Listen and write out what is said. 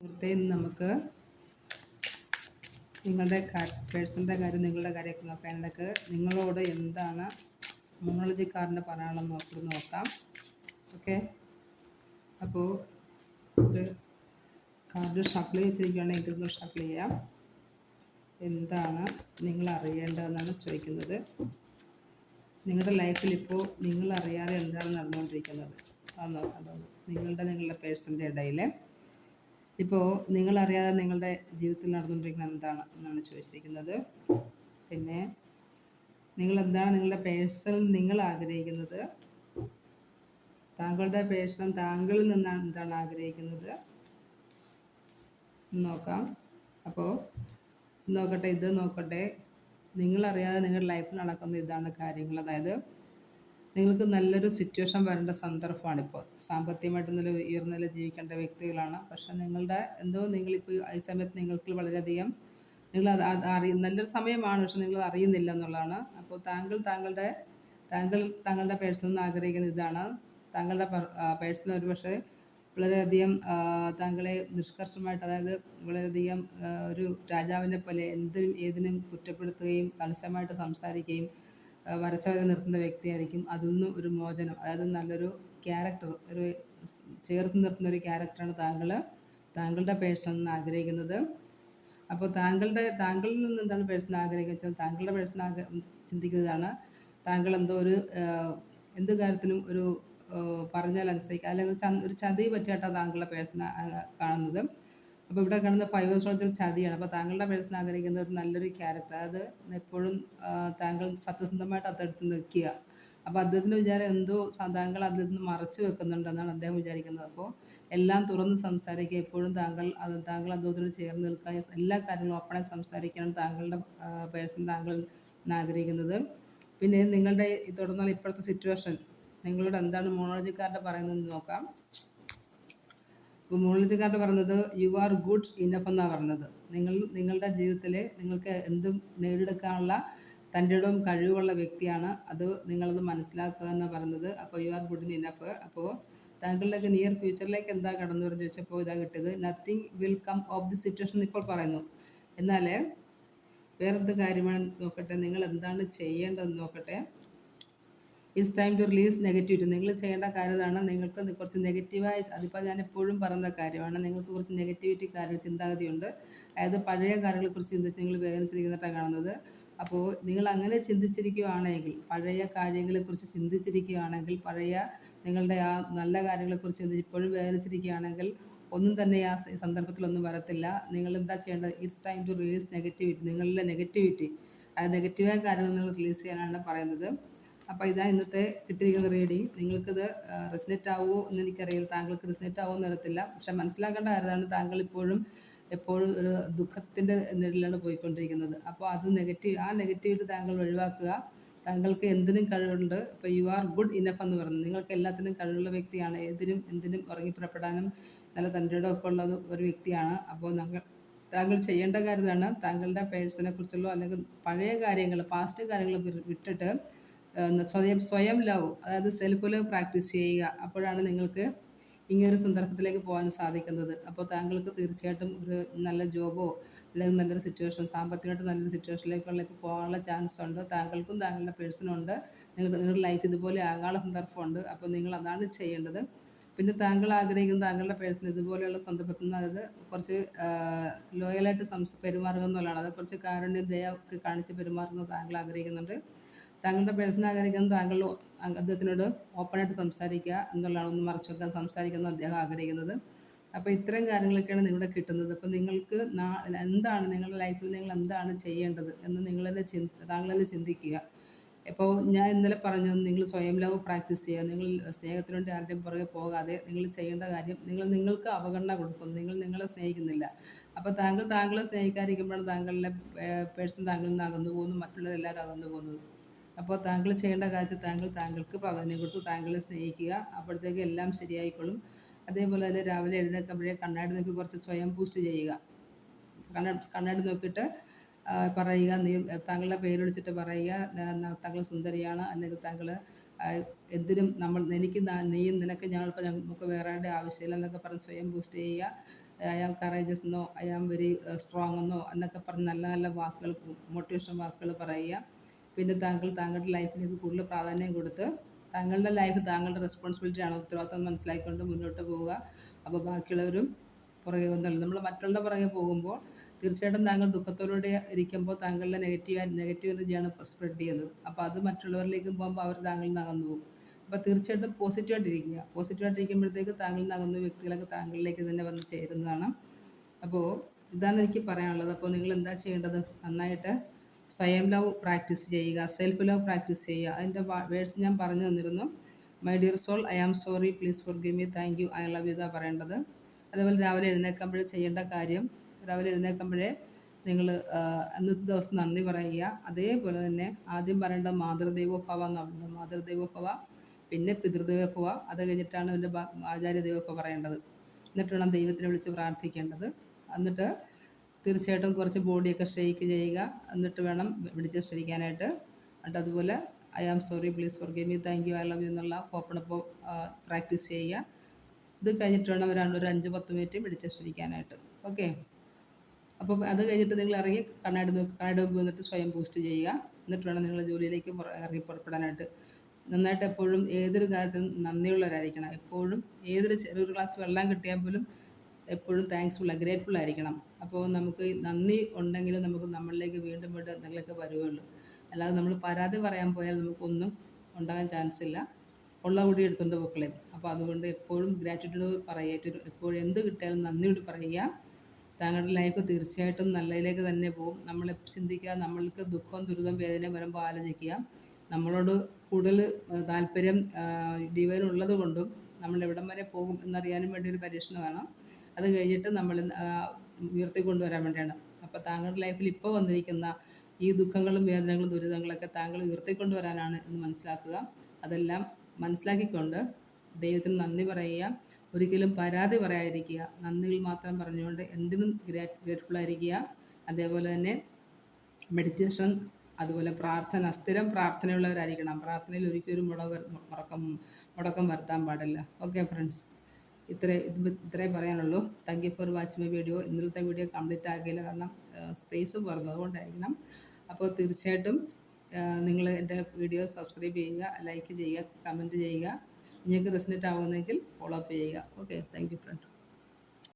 സുഹൃത്തെ ഇന്ന് നമുക്ക് നിങ്ങളുടെ പേഴ്സണിന്റെ കാര്യം നിങ്ങളുടെ കാര്യമൊക്കെ നോക്കാം. അതിനിടയ്ക്ക് നിങ്ങളോട് എന്താണ് മോണോളജിക്കാരന്റെ പറയാനുള്ളത് നോക്കി നോക്കാം. ഓക്കെ? അപ്പോൾ ഇത് കാർഡ് ഷഫിൾ വെച്ചിരിക്കുകയാണെങ്കിൽ ഇതൊന്ന് ഷഫിൾ ചെയ്യാം. എന്താണ് നിങ്ങൾ അറിയേണ്ടതെന്നാണ് ചോദിക്കുന്നത്. നിങ്ങളുടെ ലൈഫിൽ ഇപ്പോൾ നിങ്ങൾ അറിയാതെ എന്താണ് നടന്നുകൊണ്ടിരിക്കുന്നത്? അത് നോക്കാം. നിങ്ങളുടെ നിങ്ങളുടെ പേഴ്സണിന്റെ ഇടയിൽ. ഇപ്പോൾ നിങ്ങളറിയാതെ നിങ്ങളുടെ ജീവിതത്തിൽ നടന്നുകൊണ്ടിരിക്കുന്നത് എന്താണ് എന്നാണ് ചോദിച്ചിരിക്കുന്നത്. പിന്നെ നിങ്ങൾ എന്താണ് നിങ്ങളുടെ പേഴ്സണൽ നിങ്ങൾ ആഗ്രഹിക്കുന്നത്? താങ്കളുടെ പേഴ്സണൽ താങ്കളിൽ നിന്നാണ് എന്താണ് ആഗ്രഹിക്കുന്നത്? നോക്കാം. അപ്പോൾ നോക്കട്ടെ ഇത് നോക്കട്ടെ. നിങ്ങളറിയാതെ നിങ്ങളുടെ ലൈഫിൽ നടക്കുന്ന ഇതാണ് കാര്യങ്ങൾ. അതായത് നിങ്ങൾക്ക് നല്ലൊരു സിറ്റുവേഷൻ വരേണ്ട സന്ദർഭമാണിപ്പോൾ. സാമ്പത്തികമായിട്ട് നല്ല ഉയർന്ന നില ജീവിക്കേണ്ട വ്യക്തികളാണ്. പക്ഷെ നിങ്ങളുടെ എന്തോ നിങ്ങളിപ്പോൾ ഈ സമയത്ത് നിങ്ങൾക്ക് വളരെയധികം നിങ്ങൾ അറിയ നല്ലൊരു സമയമാണ്. പക്ഷെ നിങ്ങൾ അറിയുന്നില്ല എന്നുള്ളതാണ്. അപ്പോൾ താങ്കൾ താങ്കളുടെ താങ്കൾ താങ്കളുടെ പേഴ്സൺ ആഗ്രഹിക്കുന്ന ഇതാണ്. താങ്കളുടെ പേഴ്സൺ ഒരു പക്ഷേ വളരെയധികം താങ്കളെ നിഷ്കർഷമായിട്ട് അതായത് വളരെയധികം ഒരു രാജാവിനെ പോലെ എന്തിനും ഏതിനും കുറ്റപ്പെടുത്തുകയും കണിശമായിട്ട് സംസാരിക്കുകയും വരച്ചവരെ നിർത്തുന്ന വ്യക്തിയായിരിക്കും. അതിൽ നിന്നും ഒരു മോചനം അതായത് നല്ലൊരു ക്യാരക്ടർ ഒരു ചേർത്ത് നിർത്തുന്ന ഒരു ക്യാരക്ടറാണ് താങ്കൾ താങ്കളുടെ പേഴ്സൺ ആഗ്രഹിക്കുന്നത്. അപ്പോൾ താങ്കളുടെ താങ്കളിൽ നിന്ന് എന്താണ് പേഴ്സൺ ആഗ്രഹിക്കുന്നത് വെച്ചാൽ താങ്കളുടെ പേഴ്സൺ ആഗ്ര ചിന്തിക്കുന്നതാണ്. താങ്കൾ എന്തോ ഒരു എന്ത് കാര്യത്തിനും ഒരു പറഞ്ഞാൽ അനുസരിക്കുക അല്ലെങ്കിൽ ഒരു ചതി പറ്റിയിട്ടാണ് താങ്കളുടെ പേഴ്സൺ കാണുന്നത്. അപ്പോൾ ഇവിടെ കാണുന്ന ഫൈവ് ഹേഴ്സ് ഒരു ചതിയാണ്. അപ്പോൾ താങ്കളുടെ പേഴ്സൺ ആഗ്രഹിക്കുന്ന ഒരു നല്ലൊരു ക്യാരക്ടർ അതായത് എപ്പോഴും താങ്കൾ സത്യസന്ധമായിട്ട് അതെടുത്ത് നിൽക്കുക. അപ്പോൾ അദ്ദേഹത്തിന്റെ വിചാരം എന്തോ താങ്കൾ അതിൽ നിന്ന് മറച്ചു വെക്കുന്നുണ്ടെന്നാണ് അദ്ദേഹം വിചാരിക്കുന്നത്. അപ്പോൾ എല്ലാം തുറന്ന് സംസാരിക്കുക എപ്പോഴും താങ്കൾ അത് താങ്കൾ അദ്ദേഹത്തോട് ചേർന്ന് നിൽക്കുക എല്ലാ കാര്യങ്ങളും ഓപ്പണായി സംസാരിക്കണം താങ്കളുടെ പേഴ്സൺ താങ്കൾ ആഗ്രഹിക്കുന്നത്. പിന്നെ നിങ്ങളുടെ തുടർന്നാൽ ഇപ്പോഴത്തെ സിറ്റുവേഷൻ നിങ്ങളോട് എന്താണ് മോണോളജിക്കാരുടെ പറയുന്നത് നോക്കാം. ഇപ്പോൾ മുകളിലത്തെക്കാരുടെ പറഞ്ഞത് യു ആർ ഗുഡ് ഇനഫ് എന്നാണ് പറഞ്ഞത്. നിങ്ങൾ നിങ്ങളുടെ ജീവിതത്തിൽ നിങ്ങൾക്ക് എന്തും നേടിയെടുക്കാനുള്ള തന്റെ ഇടവും കഴിവുള്ള വ്യക്തിയാണ്. അത് നിങ്ങളത് മനസ്സിലാക്കുക എന്ന് പറഞ്ഞത്. അപ്പോൾ you are good in enough അപ്പോൾ താങ്കളുടെ നിയർ ഫ്യൂച്ചറിലേക്ക് എന്താ കടന്നു വരുന്നത് ചോദിച്ചപ്പോൾ ഇതാ കിട്ടിയത് nothing will come of the situation ഇപ്പോൾ പറയുന്നു. എന്നാൽ വേറെന്ത് കാര്യമാണ് നോക്കട്ടെ നിങ്ങൾ എന്താണ് ചെയ്യേണ്ടതെന്ന് നോക്കട്ടെ. It's time to release negativity നിങ്ങൾ ചെയ്യേണ്ട കാര്യമാണ് നിങ്ങൾക്ക് കുറച്ച് നെഗറ്റീവായി അതിപ്പോൾ ഞാൻ എപ്പോഴും പറയുന്ന കാര്യമാണ്. നിങ്ങൾക്ക് കുറച്ച് നെഗറ്റിവിറ്റി കാര്യം ചിന്താഗതിയുണ്ട്. അതായത് പഴയ കാര്യങ്ങളെക്കുറിച്ച് ചിന്തിച്ച് നിങ്ങൾ വേദനിച്ചിരിക്കുന്നിട്ടാണ് കാണുന്നത്. അപ്പോൾ നിങ്ങൾ അങ്ങനെ ചിന്തിച്ചിരിക്കുകയാണെങ്കിൽ പഴയ കാര്യങ്ങളെക്കുറിച്ച് ചിന്തിച്ചിരിക്കുകയാണെങ്കിൽ പഴയ നിങ്ങളുടെ ആ നല്ല കാര്യങ്ങളെക്കുറിച്ച് ഇപ്പോഴും വേദനിച്ചിരിക്കുകയാണെങ്കിൽ ഒന്നും തന്നെ ആ സന്ദർഭത്തിലൊന്നും വരത്തില്ല. നിങ്ങൾ എന്താ ചെയ്യേണ്ടത്? It's time to release negativity നിങ്ങളുടെ നെഗറ്റിവിറ്റി ആ നെഗറ്റീവായ കാര്യങ്ങൾ നിങ്ങൾ റിലീസ് ചെയ്യാനാണ് പറയുന്നത്. അപ്പോൾ ഇതാണ് ഇന്നത്തെ കിട്ടിയിരിക്കുന്ന റീഡിങ് നിങ്ങൾക്കിത് റെസിനേറ്റ് ആവുമോ എന്ന് എനിക്കറിയില്ല. താങ്കൾക്ക് റെസിനേറ്റ് ആവുമോ എന്ന് അറിയത്തില്ല. പക്ഷെ മനസ്സിലാക്കേണ്ട കാര്യമാണ് താങ്കൾ ഇപ്പോഴും എപ്പോഴും ഒരു ദുഃഖത്തിന്റെ നിഴലിലാണ് പോയിക്കൊണ്ടിരിക്കുന്നത്. അപ്പോൾ അത് നെഗറ്റീവ് ആ നെഗറ്റീവിറ്റി താങ്കൾ ഒഴിവാക്കുക. താങ്കൾക്ക് എന്തിനും കഴിവുണ്ട്. ഇപ്പോൾ യു ആർ ഗുഡ് ഇനഫ് എന്ന് പറയുന്നത് നിങ്ങൾക്ക് എല്ലാത്തിനും കഴിവുള്ള വ്യക്തിയാണ്. ഏതിനും എന്തിനും ഉറങ്ങി പുറപ്പെടാനും നല്ല തന്റെ ഒക്കെ ഉള്ള ഒരു വ്യക്തിയാണ്. അപ്പോൾ താങ്കൾ താങ്കൾ ചെയ്യേണ്ട കാര്യമാണ് താങ്കളുടെ പേഴ്സണെ കുറിച്ചുള്ള അല്ലെങ്കിൽ പഴയ കാര്യങ്ങൾ പാസ്റ്റ് കാര്യങ്ങൾ വിട്ടിട്ട് സ്വയം സ്വയം ലവ് അതായത് സെൽഫ് ലവ് പ്രാക്ടീസ് ചെയ്യുക. അപ്പോഴാണ് നിങ്ങൾക്ക് ഇങ്ങനൊരു സന്ദർഭത്തിലേക്ക് പോകാൻ സാധിക്കുന്നത്. അപ്പോൾ താങ്കൾക്ക് തീർച്ചയായിട്ടും ഒരു നല്ല ജോബോ അല്ലെങ്കിൽ നല്ലൊരു സിറ്റുവേഷൻ സാമ്പത്തികമായിട്ട് നല്ലൊരു സിറ്റുവേഷനിലേക്കുള്ള ഇപ്പോൾ പോകാനുള്ള ചാൻസ് ഉണ്ട്. താങ്കൾക്കും താങ്കളുടെ പേഴ്സണും ഉണ്ട്. നിങ്ങൾക്ക് നിങ്ങളുടെ ലൈഫ് ഇതുപോലെ ആകാനുള്ള സന്ദർഭമുണ്ട് അപ്പോൾ നിങ്ങൾ അതാണ് ചെയ്യേണ്ടത്. പിന്നെ താങ്കൾ ആഗ്രഹിക്കുന്ന താങ്കളുടെ പേഴ്സൺ ഇതുപോലെയുള്ള സന്ദർഭത്തിൽ നിന്ന് അതായത് കുറച്ച് ലോയലായിട്ട് സംസ് പെരുമാറുക എന്നുള്ളതാണ്. അത് കുറച്ച് കാരുണ്യം ദയ ഒക്കെ കാണിച്ച് പെരുമാറുന്നത് താങ്കൾ ആഗ്രഹിക്കുന്നുണ്ട്. താങ്കളുടെ പേഴ്സണൽ ആഗ്രഹിക്കുന്നത് താങ്കൾ അദ്ദേഹത്തിനോട് ഓപ്പണായിട്ട് സംസാരിക്കുക എന്നുള്ളതാണ്. ഒന്ന് മറച്ചു വെക്കാൻ സംസാരിക്കുന്നത് അദ്ദേഹം ആഗ്രഹിക്കുന്നത്. അപ്പോൾ ഇത്തരം കാര്യങ്ങളൊക്കെയാണ് നിങ്ങളുടെ കിട്ടുന്നത്. അപ്പോൾ നിങ്ങൾക്ക് എന്താണ് നിങ്ങളുടെ ലൈഫിൽ നിങ്ങൾ എന്താണ് ചെയ്യേണ്ടത് എന്ന് തന്നെ ചിന്ത തന്നെ ചിന്തിക്കുക. ഇപ്പോൾ ഞാൻ ഇന്നലെ പറഞ്ഞു നിങ്ങൾ സ്വയം ലവ് പ്രാക്ടീസ് ചെയ്യുക. നിങ്ങൾ സ്നേഹത്തിന് ആരുടെയും പുറകെ പോകാതെ നിങ്ങൾ ചെയ്യേണ്ട കാര്യം നിങ്ങൾ നിങ്ങൾക്ക് അവഗണന കൊടുക്കുന്നു. നിങ്ങൾ നിങ്ങളെ സ്നേഹിക്കുന്നില്ല. അപ്പോൾ താങ്കൾ താങ്കളെ സ്നേഹിക്കാതിരിക്കുമ്പോഴാണ് താങ്കളുടെ പേഴ്സൺ താങ്കളിൽ നിന്ന് അകന്നു പോകുന്നു. മറ്റുള്ളവരെല്ലാവരും അകന്നു പോകുന്നത്. അപ്പോൾ താങ്കൾ ചെയ്യേണ്ട കാര്യത്തിൽ താങ്കൾ താങ്കൾക്ക് പ്രാധാന്യം കൊടുത്ത് താങ്കളെ സ്നേഹിക്കുക. അപ്പോഴത്തേക്ക് എല്ലാം ശരിയായിക്കൊള്ളും അതേപോലെ തന്നെ രാവിലെ എഴുന്നേൽക്കുമ്പോഴേ കണ്ണാടി നോക്കി കുറച്ച് സ്വയം ബൂസ്റ്റ് ചെയ്യുക. കണ്ണ കണ്ണാടി നോക്കിയിട്ട് പറയുക നീ താങ്കളുടെ പേര് വിളിച്ചിട്ട് പറയുക "ഞാൻ- ഞാൻ- താങ്കൾ സുന്ദരിയാണ് അല്ലെങ്കിൽ താങ്കൾ എന്തിനും നമ്മൾ എനിക്ക് നീയും നിനക്ക് ഞങ്ങളിപ്പോൾ നമുക്ക് വേറെ ആവശ്യമില്ല എന്നൊക്കെ പറഞ്ഞ് സ്വയം ബൂസ്റ്റ് ചെയ്യുക. ഐ ആം കറേജസ് എന്നോ ഐ ആം വെരി സ്ട്രോങ് എന്നോ എന്നൊക്കെ പറഞ്ഞ് നല്ല നല്ല വാക്കുകൾ മോട്ടിവേഷൻ വാക്കുകൾ പറയുക. പിന്നെ താങ്കൾ താങ്കളുടെ ലൈഫിലേക്ക് കൂടുതൽ പ്രാധാന്യം കൊടുത്ത് താങ്കളുടെ ലൈഫ് താങ്കളുടെ റെസ്പോൺസിബിലിറ്റി ആണ്? ഉത്തരവാദിത്തം മനസ്സിലാക്കിക്കൊണ്ട് മുന്നോട്ട് പോവുക. അപ്പോൾ ബാക്കിയുള്ളവരും പുറകെ വന്നുള്ളൂ നമ്മൾ മറ്റുള്ള പുറകെ പോകുമ്പോൾ തീർച്ചയായിട്ടും താങ്കൾ ദുഃഖത്തോടെ ഇരിക്കുമ്പോൾ താങ്കളുടെ നെഗറ്റീവ് നെഗറ്റീവ് എനർജിയാണ് സ്പ്രെഡ് ചെയ്യുന്നത്. അപ്പോൾ അത് മറ്റുള്ളവരിലേക്ക് പോകുമ്പോൾ അവർ താങ്കളിൽ നിന്ന് അകന്നു പോകും. അപ്പോൾ തീർച്ചയായിട്ടും പോസിറ്റീവായിട്ടിരിക്കുക പോസിറ്റീവായിട്ടിരിക്കുമ്പോഴത്തേക്ക് താങ്കളിൽ നിന്ന് അകന്ന വ്യക്തികളൊക്കെ താങ്കളിലേക്ക് തന്നെ വന്ന് ചേരുന്നതാണ്. അപ്പോൾ ഇതാണ് എനിക്ക് പറയാനുള്ളത്. അപ്പോൾ നിങ്ങൾ എന്താ ചെയ്യേണ്ടത്? നന്നായിട്ട് സ്വയം ലവ് പ്രാക്ടീസ് ചെയ്യുക സെൽഫ് ലവ് പ്രാക്ടീസ് ചെയ്യുക. അതിന്റെ വേർഡ്സ് ഞാൻ പറഞ്ഞു തന്നിരുന്നു. My dear soul I am sorry please forgive me thank you I love you എന്നാണ് പറയേണ്ടത്. അതേപോലെ രാവിലെ എഴുന്നേൽക്കുമ്പോഴേ ചെയ്യേണ്ട കാര്യം രാവിലെ എഴുന്നേൽക്കുമ്പോഴേ നിങ്ങൾ അന്നത്തെ ദിവസം നന്ദി പറയുക. അതേപോലെ തന്നെ ആദ്യം പറയേണ്ട മാതൃദൈവഭവ എന്ന് പറയുന്നത് മാതൃദൈവഭവ പിന്നെ പിതൃദൈവോഭവ അത് കഴിഞ്ഞിട്ടാണ് എന്റെ ആചാര്യ ഭവ പറയേണ്ടത്. എന്നിട്ട് വേണം ദൈവത്തിനെ വിളിച്ച് പ്രാർത്ഥിക്കേണ്ടത്. എന്നിട്ട് തീർച്ചയായിട്ടും കുറച്ച് ബോഡിയൊക്കെ ഷെയ്ക്ക് ചെയ്യുക. എന്നിട്ട് വേണം വിളിച്ച് ക്ഷണിക്കാനായിട്ട് എന്നിട്ട് അതുപോലെ I am sorry please forgive you thank you. I love you എന്നുള്ള ഓപ്പണപ്പോൾ പ്രാക്ടീസ് ചെയ്യുക. ഇത് കഴിഞ്ഞിട്ട് വേണം ഒരാണ്ട് ഒരു അഞ്ച് പത്ത് മിനിറ്റ് പിടിച്ച് ക്ഷണിക്കാനായിട്ട് ഓക്കെ? അപ്പോൾ അത് കഴിഞ്ഞിട്ട് നിങ്ങൾ ഇറങ്ങി കണ്ണാടി നോക്കി കണ്ണാടി മുമ്പ് വന്നിട്ട് സ്വയം ബൂസ്റ്റ് ചെയ്യുക. എന്നിട്ട് വേണം നിങ്ങൾ ജോലിയിലേക്ക് ഇറങ്ങി പുറപ്പെടാനായിട്ട്. നന്നായിട്ട് എപ്പോഴും ഏതൊരു കാര്യത്തിനും നന്ദിയുള്ളവരായിരിക്കണം. എപ്പോഴും ഏതൊരു ചെറിയൊരു ഗ്ലാസ് വെള്ളം കിട്ടിയാൽ പോലും എപ്പോഴും താങ്ക്സ്ഫുൾ ഗ്രേറ്റ്ഫുൾ ആയിരിക്കണം. അപ്പോൾ നമുക്ക് നന്ദി ഉണ്ടെങ്കിൽ നമുക്ക് നമ്മളിലേക്ക് വീണ്ടും വീണ്ടും എന്തെങ്കിലുമൊക്കെ വരുവുള്ളൂ അല്ലാതെ നമ്മൾ പരാതി പറയാൻ പോയാൽ നമുക്കൊന്നും ഉണ്ടാകാൻ ചാൻസ് ഇല്ല. ഉള്ള കൂടി എടുത്തുകൊണ്ട് മക്കളെ. അപ്പോൾ അതുകൊണ്ട് എപ്പോഴും ഗ്രാറ്റിറ്റ്യൂഡ് പറയുക എപ്പോഴും എന്ത് കിട്ടിയാലും നന്ദിയോട് പറയുക താങ്കളുടെ ലൈഫ് തീർച്ചയായിട്ടും നല്ലതിലേക്ക് തന്നെ പോകും. നമ്മൾ ചിന്തിക്കുക നമ്മൾക്ക് ദുഃഖവും ദുരിതവും വേദനയും വരുമ്പോൾ ആലോചിക്കുക. നമ്മളോട് കൂടുതൽ താല്പര്യം ഡിവൈൻ ഉള്ളത് കൊണ്ടും നമ്മൾ എവിടം വരെ പോകും എന്നറിയാനും വേണ്ടി ഒരു പരീക്ഷണമാണ് അത് കഴിഞ്ഞിട്ട് നമ്മൾ ഉയർത്തിക്കൊണ്ടുവരാൻ വേണ്ടിയാണ്. അപ്പോൾ താങ്കളുടെ ലൈഫിൽ ഇപ്പോൾ വന്നിരിക്കുന്ന ഈ ദുഃഖങ്ങളും വേദനകളും ദുരിതങ്ങളൊക്കെ താങ്കൾ ഉയർത്തിക്കൊണ്ടുവരാനാണ് എന്ന് മനസ്സിലാക്കുക. അതെല്ലാം മനസ്സിലാക്കിക്കൊണ്ട് ദൈവത്തിന് നന്ദി പറയുക. ഒരിക്കലും പരാതി പറയാതിരിക്കുക. നന്ദികൾ മാത്രം പറഞ്ഞുകൊണ്ട് എന്തിനും ഗ്രേറ്റ്ഫുൾ ആയിരിക്കുക. അതേപോലെ തന്നെ മെഡിറ്റേഷൻ അതുപോലെ പ്രാർത്ഥന സ്ഥിരം പ്രാർത്ഥനയുള്ളവരായിരിക്കണം. പ്രാർത്ഥനയിൽ ഒരിക്കലും മുടക്കം മുടക്കം വരുത്താൻ പാടില്ല. ഓക്കെ ഫ്രണ്ട്സ് ഇത്രേ ഇത്രേ പറയാനുള്ളൂ. Thank you for watch my video ഇന്നലത്തെ വീഡിയോ കംപ്ലീറ്റ് ആക്കിയില്ല കാരണം സ്പേസ് പറഞ്ഞു അതുകൊണ്ടായിരിക്കണം. അപ്പോൾ തീർച്ചയായിട്ടും നിങ്ങൾ എന്റെ വീഡിയോ സബ്സ്ക്രൈബ് ചെയ്യുക ലൈക്ക് ചെയ്യുക കമന്റ് ചെയ്യുക. നിങ്ങൾക്ക് റെസിനേറ്റ് ആവുന്നെങ്കിൽ ഫോളോ അപ്പ് ചെയ്യുക. Okay thank you friend